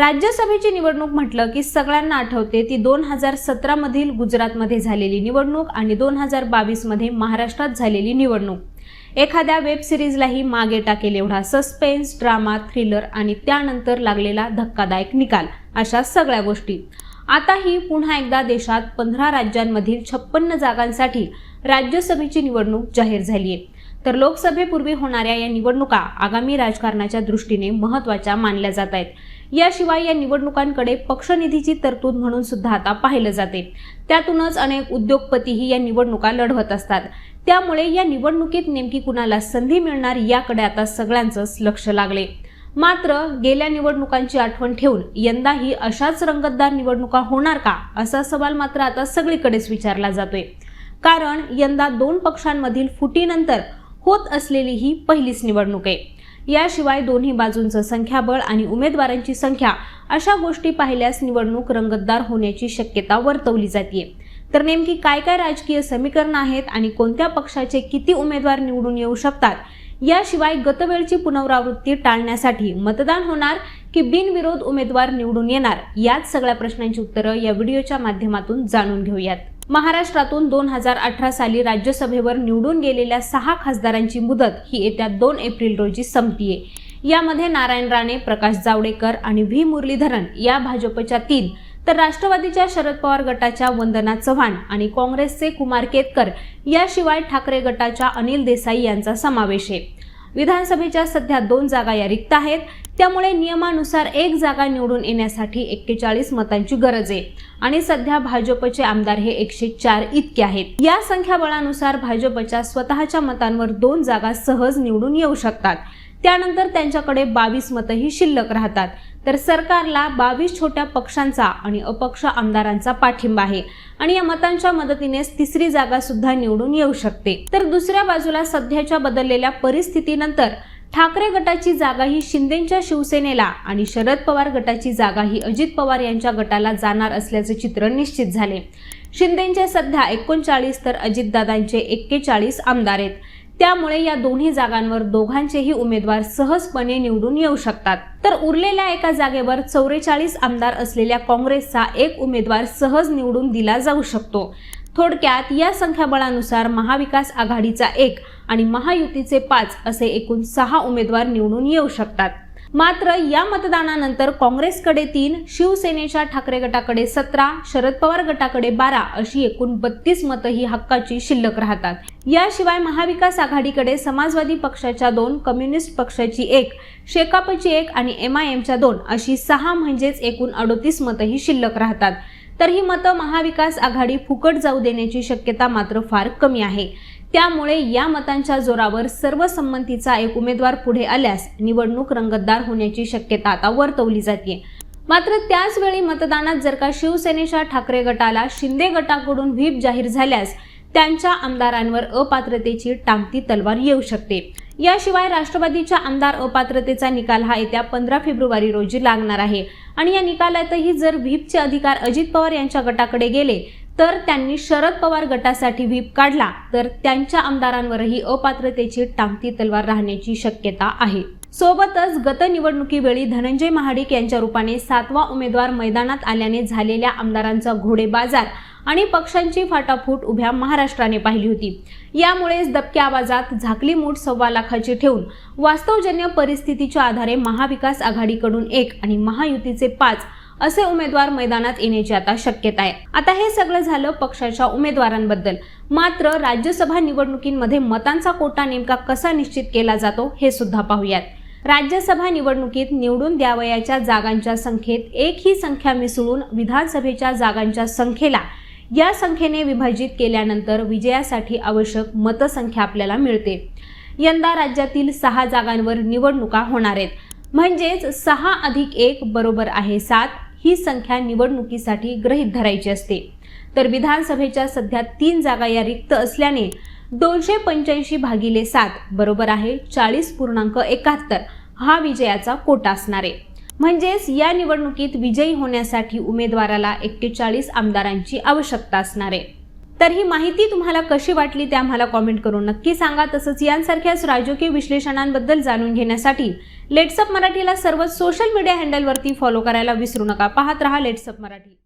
राज्यसभेची निवडणूक म्हटलं की सगळ्यांना आठवते ती दोन हजार सतरामधील गुजरातमध्ये झालेली निवडणूक आणि दोन हजार बावीसमध्ये महाराष्ट्रात झालेली निवडणूक. एखाद्या वेब सिरीजलाही मागे टाकेल एवढा सस्पेन्स ड्रामा थ्रिलर आणि त्यानंतर लागलेला धक्कादायक निकाल अशा सगळ्या गोष्टी. आताही पुन्हा एकदा देशात पंधरा राज्यांमधील छप्पन्न जागांसाठी राज्यसभेची निवडणूक जाहीर झाली आहे तर लोकसभेपूर्वी होणाऱ्या या निवडणुका आगामी राजकारणाच्या दृष्टीने महत्त्वाच्या मानल्या जात आहेत. याशिवाय या निवडणुकांकडे पक्षनिधीची तरतूद म्हणून सुद्धा आता पाहिलं जाते. त्यातूनच अनेक उद्योगपतीही या निवडणुका लढवत असतात. त्यामुळे या निवडणुकीत नेमकी कुणाला संधी मिळणार याकडे आता सगळ्यांचंच लक्ष लागले. मात्र गेल्या निवडणुकांची आठवण ठेवून यंदाही अशाच रंगतदार निवडणुका होणार का असा सवाल मात्र आता सगळीकडेच विचारला जातोय. कारण यंदा दोन पक्षांमधील फुटीनंतर होत असलेली ही पहिलीच निवडणूक आहे. याशिवाय दोन्ही बाजूंचं संख्याबळ आणि उमेदवारांची संख्या अशा गोष्टी पाहिल्यास निवडणूक रंगतदार होण्याची शक्यता वर्तवली जाते तर नेमकी काय काय राजकीय समीकरणं आहेत आणि कोणत्या पक्षाचे किती उमेदवार निवडून येऊ शकतात? याशिवाय गतवेळची पुनरावृत्ती टाळण्यासाठी मतदान होणार की बिनविरोध उमेदवार निवडून येणार? याच सगळ्या प्रश्नांची उत्तरं या व्हिडिओच्या माध्यमातून जाणून घेऊयात. महाराष्ट्रातून दोन हजार अठरा साली राज्यसभेवर निवडून गेलेल्या सहा खासदारांची मुदत ही येत्या दोन एप्रिल रोजी संपतीये. यामध्ये नारायण राणे प्रकाश जावडेकर आणि व्ही. मुरलीधरन या भाजपच्या तीन तर राष्ट्रवादीच्या शरद पवार गटाच्या वंदना चव्हाण आणि काँग्रेसचे कुमार केतकर याशिवाय ठाकरे गटाच्या अनिल देसाई यांचा समावेश आहे. विधानसभेच्या सध्या दोन जागा या रिक्त आहेत. त्यामुळे नियमानुसार एक जागा निवडून येण्यासाठी एक्केचाळीस मतांची गरज आहे. आणि सध्या भाजपचे आमदार हे एकशे चार इतके आहेत. या संख्याबळानुसार भाजपच्या स्वतःच्या मतांवर दोन जागा सहज निवडून येऊ शकतात. त्यानंतर त्यांच्याकडे बावीस मतही शिल्लक राहतात. तर सरकारला बावीस छोट्या पक्षांचा आणि अपक्ष आमदारांचा पाठिंबा आहे. आणि या मतांच्या मदतीनेच तिसरी जागा सुद्धा निवडून येऊ शकते. तर दुसऱ्या बाजूला सध्याच्या बदललेल्या परिस्थितीनंतर ठाकरे गटाची जागा ही शिंदेच्या शिवसेनेला आणि शरद पवार गटाची जागा ही अजित पवार यांच्या गटाला जाणार असल्याचे चित्र निश्चित झाले. शिंदेचे सध्या एकोणचाळीस तर अजितदादांचे एक्केचाळीस आमदार आहेत. त्यामुळे या दोन्ही जागांवर दोघांचेही उमेदवार सहजपणे निवडून येऊ शकतात. तर उरलेल्या एका जागेवर चौवेचाळीस आमदार असलेल्या काँग्रेसचा एक उमेदवार सहज निवडून दिला जाऊ शकतो. थोडक्यात या संख्याबळानुसार महाविकास आघाडीचा एक आणि महायुतीचे पाच असे एकूण सहा उमेदवार निवडून येऊ शकतात. मात्र या मतदानानंतर काँग्रेसकडे तीन शिवसेनेच्या ठाकरे गटाकडे सतरा शरद पवार गटाकडे बारा अशी एकूण बत्तीस मतं ही हक्काची शिल्लक राहतात. याशिवाय महाविकास आघाडीकडे समाजवादी पक्षाच्या दोन कम्युनिस्ट पक्षाची एक शेकापची एक आणि एम आय एमच्या दोन अशी सहा म्हणजेच एकूण अडोतीस मतंही शिल्लक राहतात. तर ही मतं महाविकास आघाडी फुकट जाऊ देण्याची शक्यता मात्र फार कमी आहे. त्यामुळे या मतांच्या जोरावर सर्व संमतीचा एक उमेदवार पुढे आल्यास निवडणूक रंगतदार होण्याची शक्यता आता वर्तवली जाते मात्र त्याचवेळी मतदानात जर का शिवसेनेच्या ठाकरे गटाला शिंदे गटाकडून व्हीप जाहीर झाल्यास त्यांच्या आमदारांवर अपात्रतेची टांगती तलवार येऊ शकते. याशिवाय राष्ट्रवादीच्या आमदार अपात्रतेचा निकाल हा येत्या पंधरा फेब्रुवारी रोजी लागणार आहे. आणि या निकालातही जर व्हीपचे अधिकार अजित पवार यांच्या गटाकडे गेले तर त्यांनी शरद पवार गटासाठी व्हीप काढला. तर त्यांच्या आमदारांवरही अपात्रतेची टांगती तलवार राहण्याची शक्यता आहे. सोबतच गत निवडणुकीवेळी धनंजय महाडिक यांच्या रूपाने सातवा उमेदवार मैदानात आल्याने झालेल्या आमदारांचा घोडेबाजार आणि पक्षांची फाटाफूट उभ्या महाराष्ट्राने पाहिली होती. यामुळेच दबक्या आवाजात झाकली मूठ सव्वा लाखाची ठेवून वास्तवजन्य परिस्थितीच्या आधारे महाविकास आघाडीकडून एक आणि महायुतीचे पाच असे उमेदवार मैदानात येण्याची आता शक्यता आहे. आता हे सगळं झालं पक्षाच्या उमेदवारांबद्दल. मात्र राज्यसभा निवडणुकींमध्ये मतांचा कोटा नेमका कसा निश्चित केला जातो हे सुद्धा पाहूयात. राज्यसभा निवडणुकीत निवडून द्यावयाच्या जागांच्या संख्येत एक ही संख्या मिसळून विधानसभेच्या जागांच्या संख्येला या संख्येने विभाजित केल्यानंतर विजयासाठी आवश्यक मतसंख्या आपल्याला मिळते. यंदा राज्यातील सहा जागांवर निवडणुका होणार आहेत. म्हणजेच सहा अधिक एक बरोबर आहे सात ही संख्या निवडणुकीसाठी गृहीत धरायची असते. तर विधानसभेच्या सध्या तीन जागा या रिक्त असल्याने दोनशे पंच्याऐंशी भागिले सात बरोबर आहे चाळीस पूर्णांक एकाहत्तर. हा विजयाचा कोटा असणार आहे. म्हणजेच या निवडणुकीत विजयी होण्यासाठी उमेदवाराला एकेचाळीस आमदारांची आवश्यकता असणार आहे. तर ही माहिती तुम्हाला कशी वाटली ते आम्हाला कॉमेंट करून नक्की सांगा. तसंच यांसारख्याच राजकीय विश्लेषणांबद्दल जाणून घेण्यासाठी लेट्सअप मराठीला सर्व सोशल मीडिया हँडलवरती फॉलो करायला विसरू नका. पाहत रहा लेट्सअप मराठी.